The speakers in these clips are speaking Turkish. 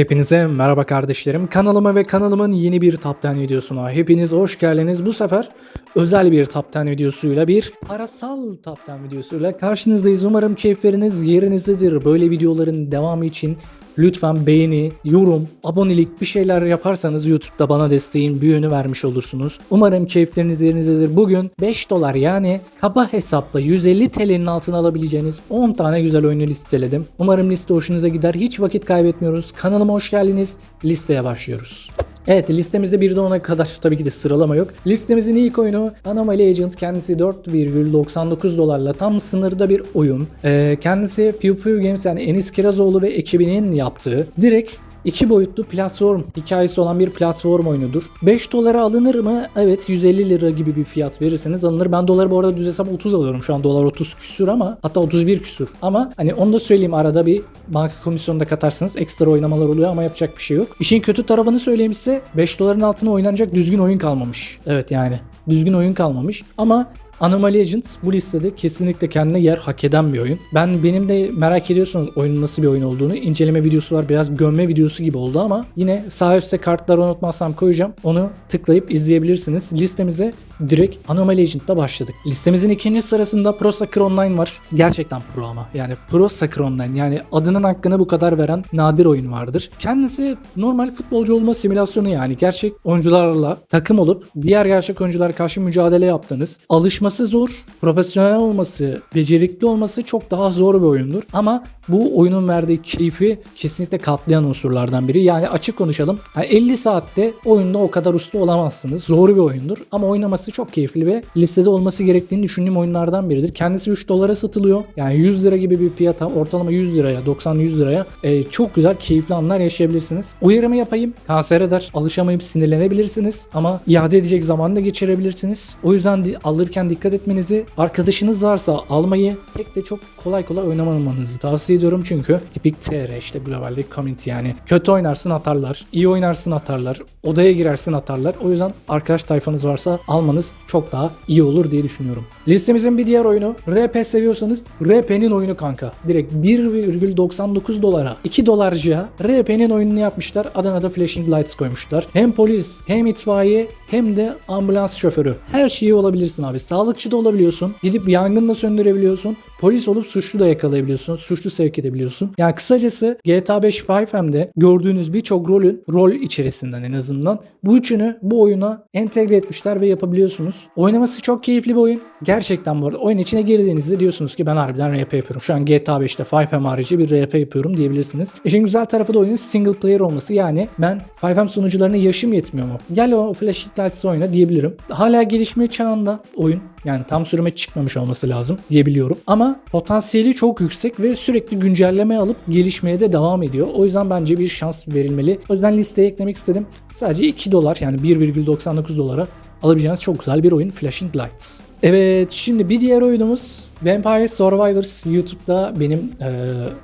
Hepinize merhaba kardeşlerim. Kanalıma ve kanalımın yeni bir Top 10 videosuna hepiniz hoş geldiniz. Bu sefer özel bir Top 10 videosuyla bir parasal Top 10 videosuyla karşınızdayız. Umarım keyifleriniz yerinizdedir. Böyle videoların devamı için lütfen beğeni, yorum, abonelik bir şeyler yaparsanız YouTube'da bana desteğin yönü vermiş olursunuz. Umarım keyifleriniz yerinizdedir. Bugün 5 dolar yani kaba hesapla 150 TL'nin altına alabileceğiniz 10 tane güzel oyunu listeledim. Umarım liste hoşunuza gider. Hiç vakit kaybetmiyoruz. Kanalıma hoş geldiniz. Listeye başlıyoruz. Evet listemizde bir de ona kadar tabii ki de sıralama yok. Listemizin ilk oyunu Anomaly Agent kendisi 4,99 dolarla tam sınırda bir oyun. Ee, kendisi Pew Pew Games yani Enis Kirazoğlu ve ekibinin yaptığı direkt İki boyutlu platform hikayesi olan bir platform oyunudur. 5 dolara alınır mı? Evet 150 lira gibi bir fiyat verirseniz alınır. Ben doları bu arada düz hesap 30 alıyorum. Şu an dolar 30 küsür ama hatta 31 küsür. Ama hani onu da söyleyeyim arada bir banka komisyonu da katarsınız. Ekstra oynamalar oluyor ama yapacak bir şey yok. İşin kötü tarafını söyleyeyim size 5 doların altına oynanacak düzgün oyun kalmamış. Evet yani düzgün oyun kalmamış. Ama Anomaly Agents bu listede kesinlikle kendine yer hak eden bir oyun. Ben benim de merak ediyorsunuz oyunun nasıl bir oyun olduğunu. inceleme videosu var. Biraz gömme videosu gibi oldu ama yine sağ üstte kartları unutmazsam koyacağım. Onu tıklayıp izleyebilirsiniz. Listemize direkt Anomaly Agent'la başladık. Listemizin ikinci sırasında Pro Soccer Online var. Gerçekten pro ama. Yani Pro Soccer Online. Yani adının hakkını bu kadar veren nadir oyun vardır. Kendisi normal futbolcu olma simülasyonu yani. Gerçek oyuncularla takım olup diğer gerçek oyunculara karşı mücadele yaptığınız. Alışması zor. Profesyonel olması, becerikli olması çok daha zor bir oyundur. Ama bu oyunun verdiği keyfi kesinlikle katlayan unsurlardan biri. Yani açık konuşalım. Yani 50 saatte oyunda o kadar usta olamazsınız. Zor bir oyundur. Ama oynaması çok keyifli ve listede olması gerektiğini düşündüğüm oyunlardan biridir. Kendisi 3 dolara satılıyor. Yani 100 lira gibi bir fiyata ortalama 100 liraya 90-100 liraya e, çok güzel keyifli anlar yaşayabilirsiniz. Uyarımı yapayım. Kanser eder. Alışamayıp sinirlenebilirsiniz. Ama iade edecek zaman da geçirebilirsiniz. O yüzden alırken dikkat etmenizi, arkadaşınız varsa almayı tek de çok kolay kolay oynamamanızı tavsiye ediyorum. Çünkü tipik TR işte globalde community yani. Kötü oynarsın atarlar. iyi oynarsın atarlar. Odaya girersin atarlar. O yüzden arkadaş tayfanız varsa almanız çok daha iyi olur diye düşünüyorum. Listemizin bir diğer oyunu RP seviyorsanız RP'nin oyunu kanka. Direkt 1,99 dolara 2 dolarcıya RP'nin oyununu yapmışlar. Adına da flashing lights koymuşlar. Hem polis hem itfaiye hem de ambulans şoförü. Her şeyi olabilirsin abi. Sağlıkçı da olabiliyorsun. Gidip yangın da söndürebiliyorsun. Polis olup suçlu da yakalayabiliyorsun. Suçlu sevk edebiliyorsun. Yani kısacası GTA 5 5M'de gördüğünüz birçok rolün rol içerisinden en azından bu üçünü bu oyuna entegre etmişler ve yapabiliyorsunuz. Oynaması çok keyifli bir oyun. Gerçekten bu arada oyun içine girdiğinizde diyorsunuz ki ben harbiden RP yapıyorum. Şu an GTA 5'te 5M harici bir RP yapıyorum diyebilirsiniz. İşin güzel tarafı da oyunun single player olması. Yani ben 5M sunucularına yaşım yetmiyor mu? Gel o Flashing Lights'ı oyna diyebilirim. Hala gelişme çağında oyun. Yani tam sürüme çıkmamış olması lazım diyebiliyorum. Ama potansiyeli çok yüksek ve sürekli güncelleme alıp gelişmeye de devam ediyor. O yüzden bence bir şans verilmeli. O yüzden listeye eklemek istedim. Sadece 2 dolar yani 1,99 dolara alabileceğiniz çok güzel bir oyun Flashing Lights. Evet şimdi bir diğer oyunumuz Vampire Survivors YouTube'da benim eee,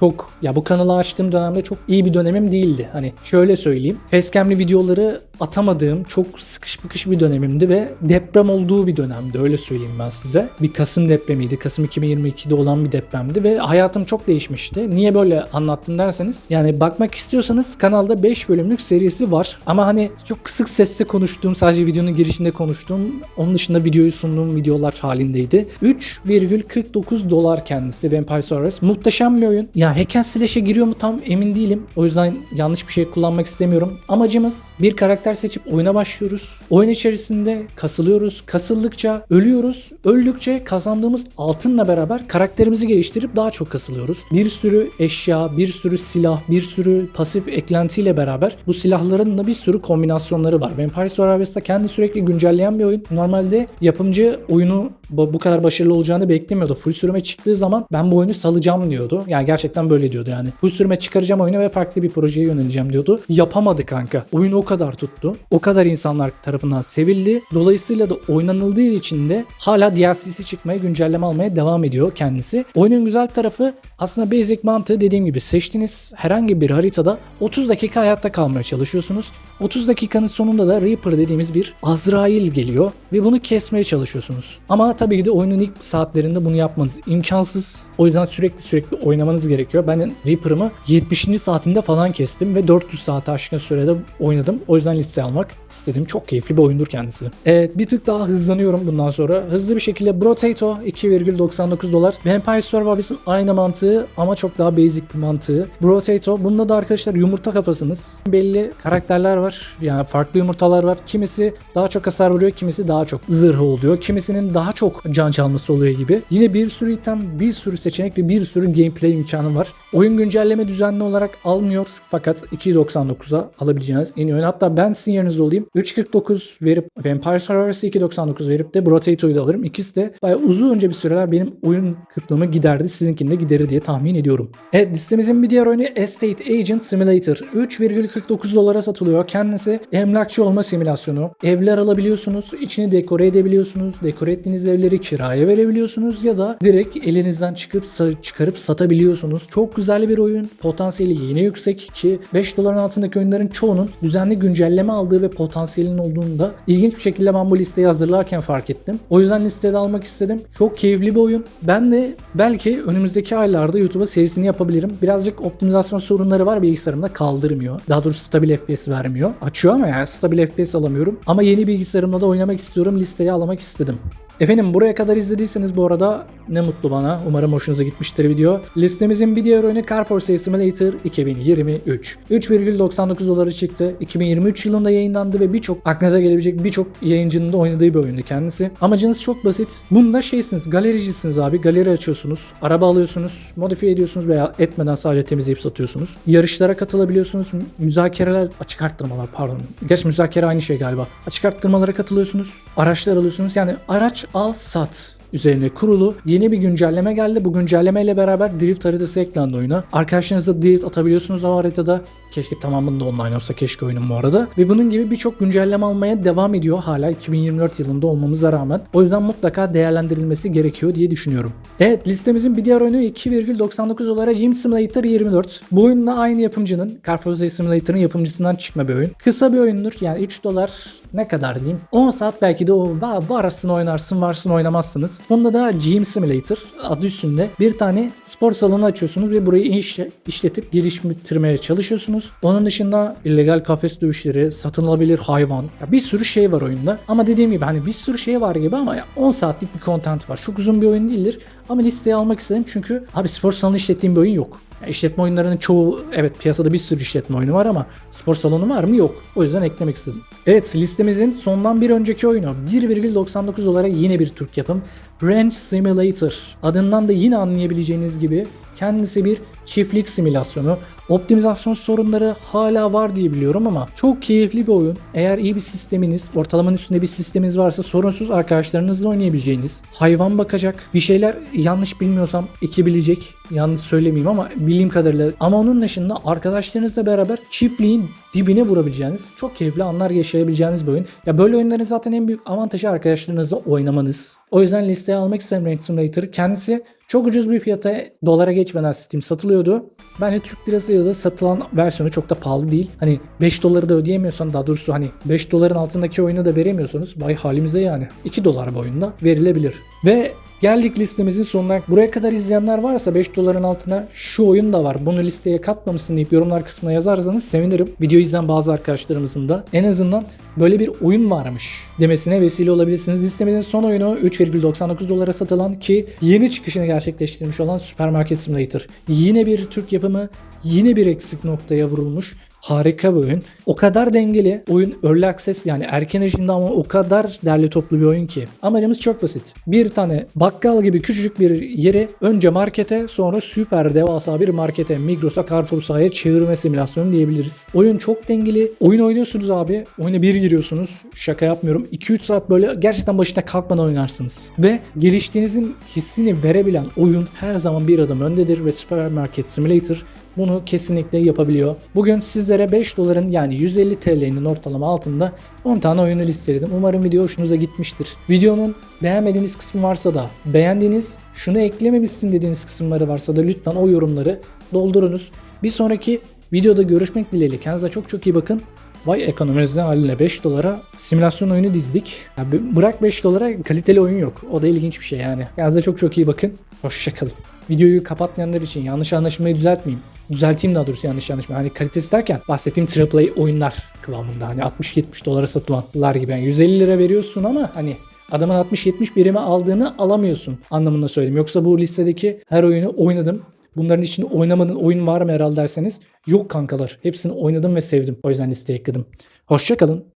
çok ya bu kanalı açtığım dönemde çok iyi bir dönemim değildi. Hani şöyle söyleyeyim. Facecam'li videoları atamadığım çok sıkış bıkış bir dönemimdi ve deprem olduğu bir dönemdi öyle söyleyeyim ben size. Bir Kasım depremiydi. Kasım 2022'de olan bir depremdi ve hayatım çok değişmişti. Niye böyle anlattım derseniz yani bakmak istiyorsanız kanalda 5 bölümlük serisi var. Ama hani çok kısık sesle konuştuğum sadece videonun girişinde konuştuğum onun dışında videoyu sunduğum videolar halindeydi. 3,49 dolar kendisi Vampire Survivors. Muhteşem bir oyun. Ya hack and slash'e giriyor mu tam emin değilim. O yüzden yanlış bir şey kullanmak istemiyorum. Amacımız bir karakter seçip oyuna başlıyoruz. Oyun içerisinde kasılıyoruz. Kasıldıkça ölüyoruz. Öldükçe kazandığımız altınla beraber karakterimizi geliştirip daha çok kasılıyoruz. Bir sürü eşya, bir sürü silah, bir sürü pasif eklentiyle beraber bu silahların da bir sürü kombinasyonları var. Vampire Survivors'ta kendi sürekli güncelleyen bir oyun. Normalde yapımcı oyunu bu bu kadar başarılı olacağını beklemiyordu. Full sürüme çıktığı zaman ben bu oyunu salacağım diyordu. Yani gerçekten böyle diyordu yani. Full sürüme çıkaracağım oyunu ve farklı bir projeye yöneleceğim diyordu. Yapamadı kanka. Oyun o kadar tuttu. O kadar insanlar tarafından sevildi. Dolayısıyla da oynanıldığı için de hala DLC'si çıkmaya, güncelleme almaya devam ediyor kendisi. Oyunun güzel tarafı aslında basic mantığı dediğim gibi seçtiğiniz herhangi bir haritada 30 dakika hayatta kalmaya çalışıyorsunuz. 30 dakikanın sonunda da Reaper dediğimiz bir Azrail geliyor ve bunu kesmeye çalışıyorsunuz. Ama tabii ki de oyunun ilk saatlerinde bunu yapmanız imkansız. O yüzden sürekli sürekli oynamanız gerekiyor. Ben Reaper'ımı 70. saatimde falan kestim ve 400 saat aşkın sürede oynadım. O yüzden liste almak istedim. Çok keyifli bir oyundur kendisi. Evet bir tık daha hızlanıyorum bundan sonra. Hızlı bir şekilde Brotato 2,99 dolar. Vampire Survivors'ın aynı mantığı ama çok daha basic bir mantığı. Brotato bunda da arkadaşlar yumurta kafasınız. Belli karakterler var. Yani farklı yumurtalar var. Kimisi daha çok hasar vuruyor, kimisi daha çok zırhı oluyor. Kimisinin daha çok can çalması oluyor gibi. Yine bir sürü item, bir sürü seçenek ve bir sürü gameplay imkanı var. Oyun güncelleme düzenli olarak almıyor fakat 2.99'a alabileceğiniz en iyi oyun. Hatta ben sizin yerinizde olayım. 3.49 verip Vampire Survivors'ı 2.99 verip de Brotato'yu da alırım. İkisi de bayağı uzun önce bir süreler benim oyun kıtlığımı giderdi. Sizinkini de giderir diye tahmin ediyorum. Evet listemizin bir diğer oyunu Estate Agent Simulator. 3,49 dolara satılıyor. Kendisi emlakçı olma simülasyonu. Evler alabiliyorsunuz. içini dekore edebiliyorsunuz. Dekore ettiğiniz evleri kiraya verebiliyorsunuz ya da direkt elinizden çıkıp çıkarıp satabiliyorsunuz. Çok güzel bir oyun. Potansiyeli yine yüksek ki 5 doların altındaki oyunların çoğunun düzenli güncelleme aldığı ve potansiyelinin olduğunu da ilginç bir şekilde ben bu listeyi hazırlarken fark ettim. O yüzden listede almak istedim. Çok keyifli bir oyun. Ben de belki önümüzdeki aylarda YouTube'a serisini yapabilirim. Birazcık optimizasyon sorunları var bilgisayarımda kaldırmıyor. Daha doğrusu stabil FPS vermiyor. Açıyor ama yani stabil FPS alamıyorum. Ama yeni bilgisayarımla da oynamak istiyorum. Listeye almak istedim. Efendim buraya kadar izlediyseniz bu arada ne mutlu bana. Umarım hoşunuza gitmiştir video. Listemizin bir diğer oyunu Car for Sale Simulator 2023. 3,99 dolara çıktı. 2023 yılında yayınlandı ve birçok aklınıza gelebilecek birçok yayıncının da oynadığı bir oyundu kendisi. Amacınız çok basit. Bunda şeysiniz, galericisiniz abi. Galeri açıyorsunuz. Araba alıyorsunuz. Modifiye ediyorsunuz veya etmeden sadece temizleyip satıyorsunuz. Yarışlara katılabiliyorsunuz. Müzakereler, açık arttırmalar pardon. Gerçi müzakere aynı şey galiba. Açık arttırmalara katılıyorsunuz. Araçlar alıyorsunuz. Yani araç al sat üzerine kurulu yeni bir güncelleme geldi. Bu güncellemeyle beraber drift haritası eklendi oyuna. Arkadaşlarınızla drift atabiliyorsunuz o haritada. Keşke tamamında online olsa keşke oyunun bu arada. Ve bunun gibi birçok güncelleme almaya devam ediyor hala 2024 yılında olmamıza rağmen. O yüzden mutlaka değerlendirilmesi gerekiyor diye düşünüyorum. Evet listemizin bir diğer oyunu 2,99 dolara Gym Simulator 24. Bu oyun da aynı yapımcının Car for Sale Simulator'ın yapımcısından çıkma bir oyun. Kısa bir oyundur yani 3 dolar ne kadar diyeyim 10 saat belki de o va- varasın oynarsın varsın oynamazsınız. Bunda da Gym Simulator adı üstünde bir tane spor salonu açıyorsunuz ve burayı iş, işletip geliştirmeye çalışıyorsunuz. Onun dışında illegal kafes dövüşleri, satın alabilir hayvan. Ya bir sürü şey var oyunda. Ama dediğim gibi hani bir sürü şey var gibi ama ya 10 saatlik bir content var. Çok uzun bir oyun değildir. Ama listeye almak istedim çünkü abi spor salonu işlettiğim bir oyun yok. Ya işletme oyunlarının çoğu evet piyasada bir sürü işletme oyunu var ama spor salonu var mı? Yok. O yüzden eklemek istedim. Evet listemizin sondan bir önceki oyunu 1,99 dolara yine bir Türk yapım Ranch Simulator. Adından da yine anlayabileceğiniz gibi kendisi bir çiftlik simülasyonu. Optimizasyon sorunları hala var diye biliyorum ama çok keyifli bir oyun. Eğer iyi bir sisteminiz, ortalamanın üstünde bir sisteminiz varsa sorunsuz arkadaşlarınızla oynayabileceğiniz, hayvan bakacak, bir şeyler yanlış bilmiyorsam ekebilecek, yanlış söylemeyeyim ama bildiğim kadarıyla. Ama onun dışında arkadaşlarınızla beraber çiftliğin dibine vurabileceğiniz, çok keyifli anlar yaşayabileceğiniz bir oyun. Ya böyle oyunların zaten en büyük avantajı arkadaşlarınızla oynamanız. O yüzden listeye almak isterim Range Simulator. Kendisi çok ucuz bir fiyata dolara geçmeden Steam satılıyordu. Bence Türk lirasıyla da satılan versiyonu çok da pahalı değil. Hani 5 doları da ödeyemiyorsan daha doğrusu hani 5 doların altındaki oyunu da veremiyorsanız vay halimize yani. 2 dolar bu oyunda verilebilir. Ve Geldik listemizin sonuna. Buraya kadar izleyenler varsa 5 doların altına şu oyun da var. Bunu listeye katmamışsın deyip yorumlar kısmına yazarsanız sevinirim. Video izleyen bazı arkadaşlarımızın da en azından böyle bir oyun varmış demesine vesile olabilirsiniz. Listemizin son oyunu 3,99 dolara satılan ki yeni çıkışını gerçekleştirmiş olan Supermarket Simulator. Yine bir Türk yapımı, yine bir eksik noktaya vurulmuş. Harika bir oyun. O kadar dengeli. Oyun early access yani erken erişimde ama o kadar derli toplu bir oyun ki. Amacımız çok basit. Bir tane bakkal gibi küçücük bir yeri önce markete sonra süper devasa bir markete Migros'a Carrefour''a çevirme simülasyonu diyebiliriz. Oyun çok dengeli. Oyun oynuyorsunuz abi. Oyuna bir giriyorsunuz. Şaka yapmıyorum. 2-3 saat böyle gerçekten başına kalkmadan oynarsınız. Ve geliştiğinizin hissini verebilen oyun her zaman bir adım öndedir ve Supermarket Simulator bunu kesinlikle yapabiliyor. Bugün sizlere 5 doların yani 150 TL'nin ortalama altında 10 tane oyunu listeledim. Umarım video hoşunuza gitmiştir. Videonun beğenmediğiniz kısmı varsa da beğendiğiniz, şunu eklememişsin dediğiniz kısımları varsa da lütfen o yorumları doldurunuz. Bir sonraki videoda görüşmek dileğiyle. Kendinize çok çok iyi bakın. Vay ekonomimizden haline 5 dolara simülasyon oyunu dizdik. Ya bırak 5 dolara kaliteli oyun yok. O da ilginç bir şey yani. Kendinize çok çok iyi bakın. Hoşçakalın. Videoyu kapatmayanlar için yanlış anlaşılmayı düzeltmeyeyim. Düzelteyim daha doğrusu yanlış anlaşılmayı. Hani kalitesi derken bahsettiğim AAA oyunlar kıvamında. Hani 60-70 dolara satılanlar gibi. Yani 150 lira veriyorsun ama hani adamın 60-70 birime aldığını alamıyorsun anlamında söyleyeyim. Yoksa bu listedeki her oyunu oynadım. Bunların içinde oynamadığın oyun var mı herhalde derseniz yok kankalar. Hepsini oynadım ve sevdim. O yüzden listeye ekledim. Hoşçakalın.